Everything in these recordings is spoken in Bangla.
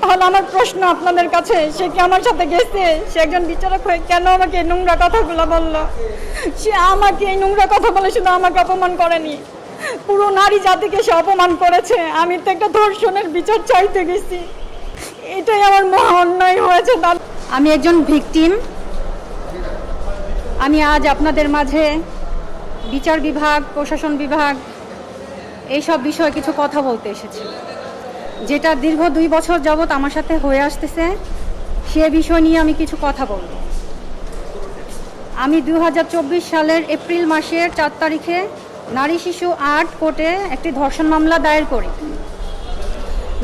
তাহলে আমার প্রশ্ন আপনাদের কাছে, সে কি আমার সাথে গেছে? সে একজন বিচারক হয়ে কেন আমাকে এই নোংরা কথাগুলো বলল? সে আমাকে এই নোংরা কথা বলে শুধু আমাকে অপমান করেনি। পুরো নারী জাতিকে সে অপমান করেছে। আমি তো একটা ধর্ষণের বিচার চাইতে গেছি। এটাই আমার মহা অন্যায় হয়েছে। আমি একজন ভিকটিম। আমি আজ আপনাদের মাঝে বিচার বিভাগ, প্রশাসন বিভাগ, এইসব বিষয়ে কিছু কথা বলতে এসেছি। যেটা দীর্ঘ দুই বছর যাবৎ আমার সাথে হয়ে আসতেছে, সে বিষয় নিয়ে আমি কিছু কথা বলব। আমি দু হাজার চব্বিশ সালের এপ্রিল মাসের চার তারিখে নারী শিশু আট কোর্টে একটি ধর্ষণ মামলা দায়ের করি।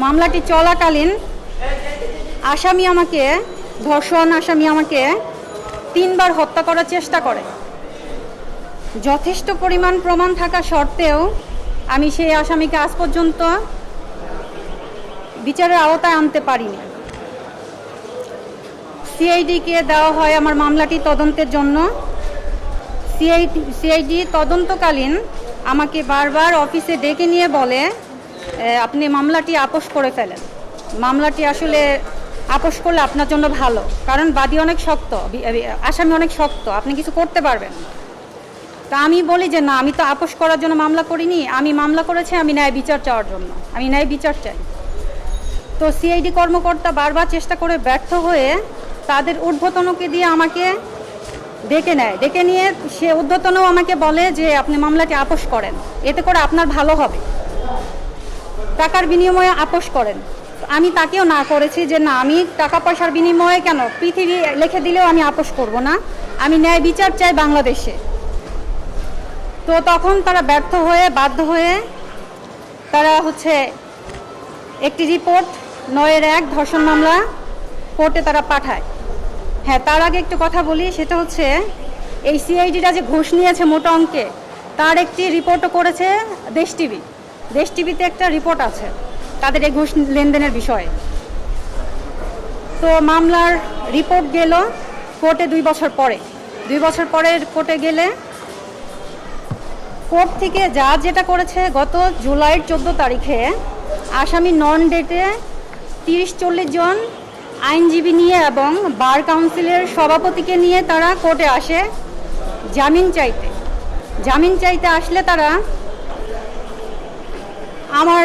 মামলাটি চলাকালীন আসামি আমাকে, ধর্ষণ আসামি আমাকে তিনবার হত্যা করার চেষ্টা করে। যথেষ্ট পরিমাণ প্রমাণ থাকা সত্ত্বেও আমি সেই আসামিকে আজ পর্যন্ত বিচারের আওতায় আনতে পারিনি। সিআইডিকে দেওয়া হয় আমার মামলাটি তদন্তের জন্য। সিআইডি সিআইডি তদন্তকালীন আমাকে বারবার অফিসে ডেকে নিয়ে বলে আপনি মামলাটি আপোষ করে ফেলেন। মামলাটি আসলে আপোষ করলে আপনার জন্য ভালো, কারণ বাদী অনেক শক্ত আসামি অনেক শক্ত, আপনি কিছু করতে পারবেন তা আমি বলি যে, না, আমি তো আপোষ করার জন্য মামলা করিনি, আমি মামলা করেছি, আমি ন্যায় বিচার চাওয়ার জন্য, আমি ন্যায় বিচার চাই। তো সিআইডি কর্মকর্তা বারবার চেষ্টা করে ব্যর্থ হয়ে তাদের ঊর্ধ্বতনকে দিয়ে আমাকে ডেকে নেয়। ডেকে নিয়ে সে ঊর্ধ্বতনও আমাকে বলে যে, আপনি মামলাটি আপোষ করেন। এতে করে আপনার ভালো হবে। টাকার বিনিময়ে আপোষ করেন। আমি তাকেও না করেছি যে, না, আমি টাকা পয়সার বিনিময়ে কেন? পৃথিবী লিখে দিলেও আমি আপোষ করব না। আমি ন্যায় বিচার চাই বাংলাদেশে। তো তখন তারা ব্যর্থ হয়ে, বাধ্য হয়ে তারা হচ্ছে একটি রিপোর্ট নয়ের এক ধর্ষণ মামলা কোর্টে তারা পাঠায়। হ্যাঁ তার আগে একটু কথা বলি, সেটা হচ্ছে এই সিআইডিটা যে ঘুষ নিয়েছে মোটা অঙ্কে, তার একটি রিপোর্টও করেছে দেশ টিভি। দেশ টিভিতে একটা রিপোর্ট আছে তাদের এই ঘুষ লেনদেনের বিষয়ে। তো মামলার রিপোর্ট গেল কোর্টে দুই বছর পরে। দুই বছর পরে কোর্টে গেলে কোর্ট থেকে যা যেটা করেছে, গত জুলাইয়ের চোদ্দ তারিখে আসামি নন ডেটে তিরিশ চল্লিশ জন আইনজীবী নিয়ে এবং বার কাউন্সিলের সভাপতিকে নিয়ে তারা কোর্টে আসে জামিন চাইতে। জামিন চাইতে আসলে তারা আমার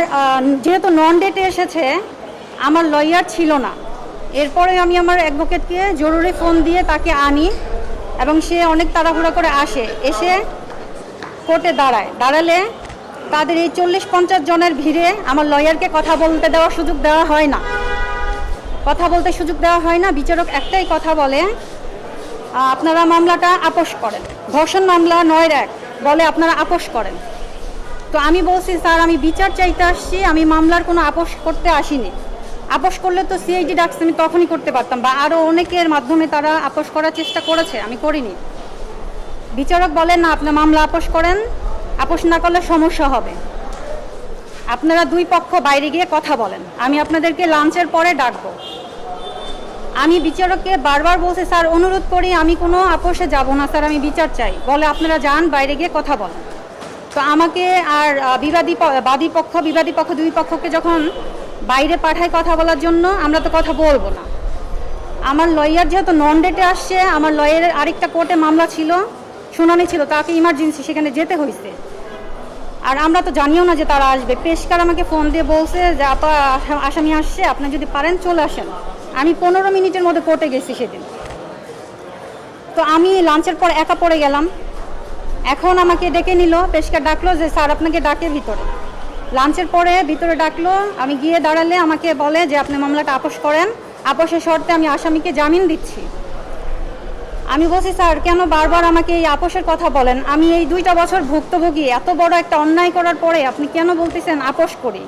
যেহেতু নন ডেটে এসেছে, আমার লয়ার ছিল না। এরপরে আমি আমার অ্যাডভোকেটকে জরুরি ফোন দিয়ে তাকে আনি এবং সে অনেক তাড়াহুড়া করে আসে। এসে কোর্টে দাঁড়ায়। দাঁড়ালে তাদের এই চল্লিশ পঞ্চাশ জনের ভিড়ে আমার লয়ারকে কথা বলতে দেওয়ার সুযোগ দেওয়া হয় না। কথা বলতে সুযোগ দেওয়া হয় না, বিচারক একটাই কথা বলে আপনারা মামলাটা আপোষ করেন। ধর্ষণ মামলা নয়ের এক, বলে আপনারা আপোষ করেন। তো আমি বলছি, স্যার, আমি বিচার চাইতে আসছি, আমি মামলার কোনো আপোষ করতে আসিনি। আপোষ করলে তো সিআইডি ডাকছে, আমি তখনই করতে পারতাম, বা আরও অনেকের মাধ্যমে তারা আপোষ করার চেষ্টা করেছে, আমি করিনি। বিচারক বলেন, না আপনার মামলা আপোষ করেন। আপোষ না করলে সমস্যা হবে। আপনারা দুই পক্ষ বাইরে গিয়ে কথা বলেন। আমি আপনাদেরকে লাঞ্চের পরে ডাকবো। আমি বিচারককে বারবার বলছে, স্যার, অনুরোধ করি, আমি কোনো আপোষে যাব না। স্যার, আমি বিচার চাই। বলে আপনারা যান, বাইরে গিয়ে কথা বলেন। তো আমাকে আর বিবাদী বাদী পক্ষ, বিবাদী পক্ষ দুই পক্ষকে যখন বাইরে পাঠায় কথা বলার জন্য, আমরা তো কথা বলব না। আমার লয়ার যেহেতু নন ডেটে আসছে, আমার লয়ারের আরেকটা কোর্টে মামলা ছিল, শুনানি ছিল, তাকে ইমার্জেন্সি সেখানে যেতে হয়েছে আর আমরা তো জানিও না যে তারা আসবে। পেশকার আমাকে ফোন দিয়ে বলছে যে, আপা আসা- আসামি আসছে, আপনি যদি পারেন চলে আসেন। আমি পনেরো মিনিটের মধ্যে কোর্টে গেছি সেদিন। তো আমি লাঞ্চের পর একা পড়ে গেলাম। এখন আমাকে ডেকে নিল পেশকার ডাকলো যে, স্যার, আপনাকে ডাকে ভিতরে। লাঞ্চের পরে ভিতরে ডাকলো, আমি গিয়ে দাঁড়ালে আমাকে বলে যে, আপনি মামলাটা আপোষ করেন। আপোষের শর্তে আমি আসামিকে জামিন দিচ্ছি। আমি বলছি, স্যার, কেন বারবার আমাকে এই আপোষের কথা বলেন? আমি এই দুইটা বছর ভুক্তভোগী। এত বড় একটা অন্যায় করার পরে আপনি কেন বলতেছেন আপোষ করি?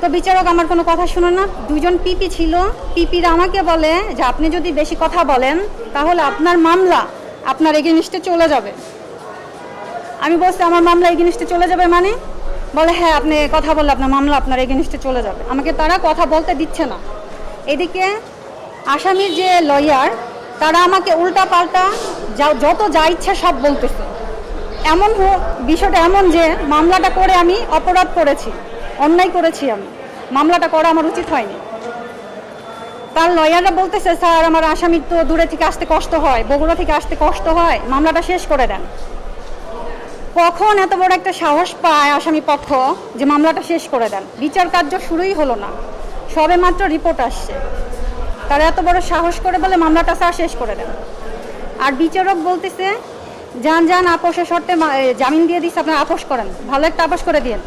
তো বিচারক আমার কোনো কথা শুনে না। দুজন পিপি ছিল। পিপিরা আমাকে বলে যে, আপনি যদি বেশি কথা বলেন, তাহলে আপনার মামলা আপনার এগেনিস্টে চলে যাবে। আমি বলছি, আমার মামলা এগেনিস্টে চলে যাবে মানে? বলে হ্যাঁ আপনি কথা বললে আপনার মামলা আপনার এগেনিস্টে চলে যাবে। আমাকে তারা কথা বলতে দিচ্ছে না। এদিকে আসামির যে লয়ার তারা আমাকে উল্টা পাল্টা যা- যত যা ইচ্ছা সব বলতেছে। এমন বিষয়টা এমন যে মামলাটা করে আমি অপরাধ করেছি, অন্যায় করেছি আমি। মামলাটা করা আমার উচিত হয়নি। তার লয়াররা বলতেছে, স্যার, আমার আসামির তো দূরে থেকে আসতে কষ্ট হয়, বগুড়া থেকে আসতে কষ্ট হয়, মামলাটা শেষ করে দেন। কখন এত বড় একটা সাহস পায় আসামি পক্ষ যে মামলাটা শেষ করে দেন? বিচার কার্য শুরুই হলো না। সবে মাত্র রিপোর্ট আসছে। তারা এত বড় সাহস করে বলে মামলাটা স্যার শেষ করে দেন। আর বিচারক বলতেছে, যান যান আপোষের শর্তে জামিন দিয়ে দিচ্ছে আপনারা আপোষ করেন। ভালো একটা আপোষ করে দিন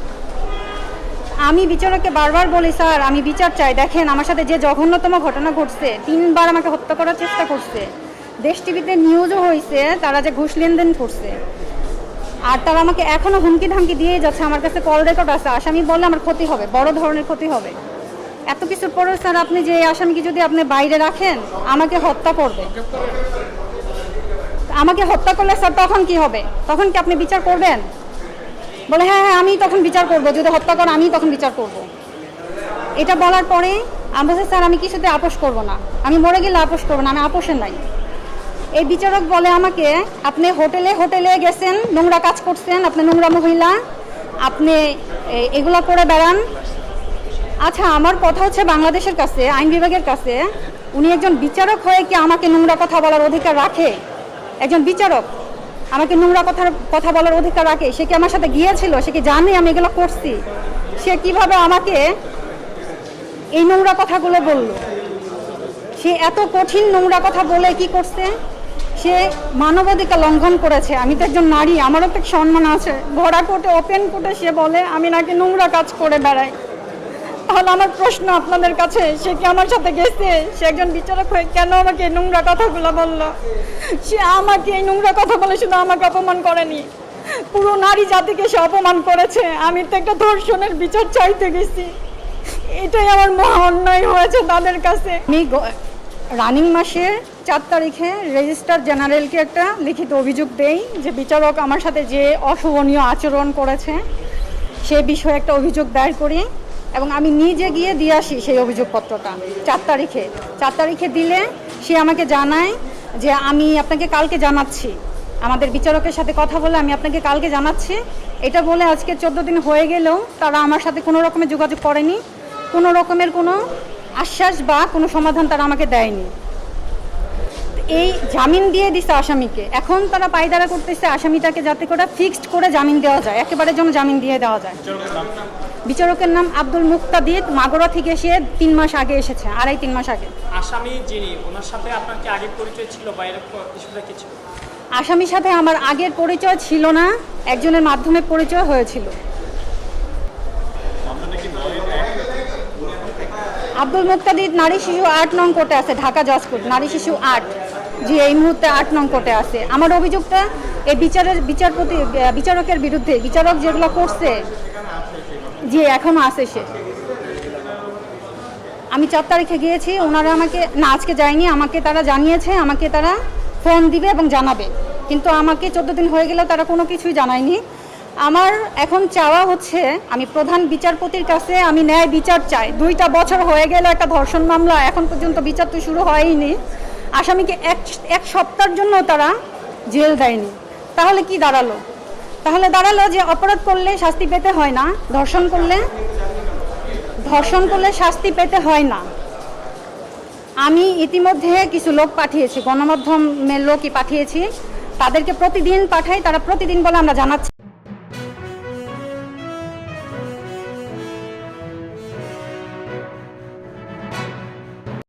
আমি বিচারককে বারবার বলি, স্যার, আমি বিচার চাই। দেখেন, আমার সাথে যে জঘন্যতম ঘটনা ঘটছে, তিনবার আমাকে হত্যা করার চেষ্টা করছে। দেশ টিভিতে নিউজও হয়েছে তারা যে ঘুষ লেনদেন করছে। আর তারা আমাকে এখনও হুমকি ধামকি দিয়ে যাচ্ছে। আমার কাছে কল রেকর্ড আছে। আসামি বললে আমার ক্ষতি হবে, বড় ধরনের ক্ষতি হবে। এত কিছুর পরেও স্যার আপনি যে আসামিকে যদি আপনি বাইরে রাখেন, আমাকে হত্যা করবে। আমাকে হত্যা করলে স্যার তখন কি হবে? তখন কি আপনি বিচার করবেন? বলে হ্যাঁ হ্যাঁ আমি তখন বিচার করব। যদি হত্যা করে আমি তখন বিচার করব। এটা বলার পরে আমি বলছি স্যার, আমি কিছুতে আপোষ করব না। আমি মরে গেলে আপোষ করব না, আমি আপোষের নাই। এই বিচারক বলে আমাকে, আপনি হোটেলে হোটেলে গেছেন, নোংরা কাজ করছেন, আপনি নোংরা মহিলা, আপনি এগুলো করে বেড়ান আচ্ছা আমার কথা হচ্ছে বাংলাদেশের কাছে, আইন বিভাগের কাছে। উনি একজন বিচারক হয়ে কি আমাকে নোংরা কথা বলার অধিকার রাখে? একজন বিচারক, আমাকে নোংরা কথার, কথা বলার অধিকার রাখে? সে কি আমার সাথে গিয়েছিল? সে কি জানে আমি এগুলো করছি? সে কীভাবে আমাকে এই নোংরা কথাগুলো বলল? সে এত কঠিন নোংরা কথা বলে কি করছে? সে মানবাধিকার লঙ্ঘন করেছে। আমি তো একজন নারী, আমারও তো সম্মান আছে। ভরা কোর্টে, ওপেন কোর্টে সে বলে, আমি নাকি নোংরা কাজ করে বেড়াই। তাহলে আমার প্রশ্ন আপনাদের কাছে, সে কি আমার সাথে গেছে? সে একজন বিচারক হয়ে কেন আমাকে এই নোংরা কথাগুলো বলল? সে আমাকে এই নোংরা কথা বলে শুধু আমাকে অপমান করেনি। পুরো নারী জাতিকে সে অপমান করেছে। আমি তো একটা ধর্ষণের বিচার চাইতে গেছি। এটাই আমার মহা অন্যায় হয়েছে তাদের কাছে। আমি রানিং মাসে চার তারিখে রেজিস্ট্রার জেনারেলকে একটা লিখিত অভিযোগ দেই যে বিচারক আমার সাথে যে অশোভনীয় আচরণ করেছে, সে বিষয়ে একটা অভিযোগ দায়ের করি। এবং আমি নিজে গিয়ে দিয়ে আসি সেই অভিযোগপত্রটা। চার তারিখে। চার তারিখে দিলে সে আমাকে জানায় যে আমি আপনাকে কালকে জানাচ্ছি। আমাদের বিচারকের সাথে কথা বলে আমি আপনাকে কালকে জানাচ্ছি। এটা বলে আজকে চোদ্দ দিন হয়ে গেলেও তারা আমার সাথে কোনো রকমের যোগাযোগ করেনি। কোনো রকমের কোনো আশ্বাস বা কোনো সমাধান তারা আমাকে দেয়নি। এই জামিন দিয়ে দিছে আসামিকে। এখন তারা পায়দারা করতেছে আসামিটাকে যাতে করে ফিক্সড করে জামিন দেওয়া যায় একেবারে যেন জামিন দিয়ে দেওয়া যায়। বিচারকের নাম আব্দুল মুক্তাদিদ মাগুরা থেকে সে তিন মাস আগে এসেছে আড়াই তিন মাস আগে। আসামি যিনি ওনার সাথে আপনার কি আগে পরিচয় ছিল বা এরকম কিছুটা কি আসামির সাথে আমার আগের পরিচয় ছিল না একজনের মাধ্যমে পরিচয় হয়েছিল। আব্দুল মুক্তাদিদ নারী শিশু আট নং কোর্টে আছে ঢাকা জজ কোর্ট নারী শিশু আট। যে এই মুহূর্তে আট নং কোর্টে আছে। আমার অভিযোগটা এই বিচারের, বিচারপতি বিচারকের বিরুদ্ধে, বিচারক যেগুলো করছে, যে এখনও আছে সে। আমি চার তারিখে গিয়েছি, ওনারা আমাকে, না, আজকে যায়নি, আমাকে তারা জানিয়েছে, আমাকে তারা ফোন দিবে এবং জানাবে। কিন্তু আমাকে চোদ্দ দিন হয়ে গেলেও তারা কোনো কিছুই জানায়নি। আমার এখন চাওয়া হচ্ছে, আমি প্রধান বিচারপতির কাছে আমি ন্যায় বিচার চাই। দুইটা বছর হয়ে গেল একটা ধর্ষণ মামলা, এখন পর্যন্ত বিচার তো শুরু হয়নি আসামিকে এক এক সপ্তাহের জন্য তারা জেল দেয়নি। তাহলে কি দাঁড়াল? তাহলে দাঁড়াল যে অপরাধ করলে শাস্তি পেতে হয় না, ধর্ষণ করলে ধর্ষণ করলে শাস্তি পেতে হয় না। আমি ইতিমধ্যে কিছু লোক পাঠিয়েছি, গণমাধ্যমের লোকই পাঠিয়েছি। তাদেরকে প্রতিদিন পাঠাই, তারা প্রতিদিন বলে আমরা জানাচ্ছি।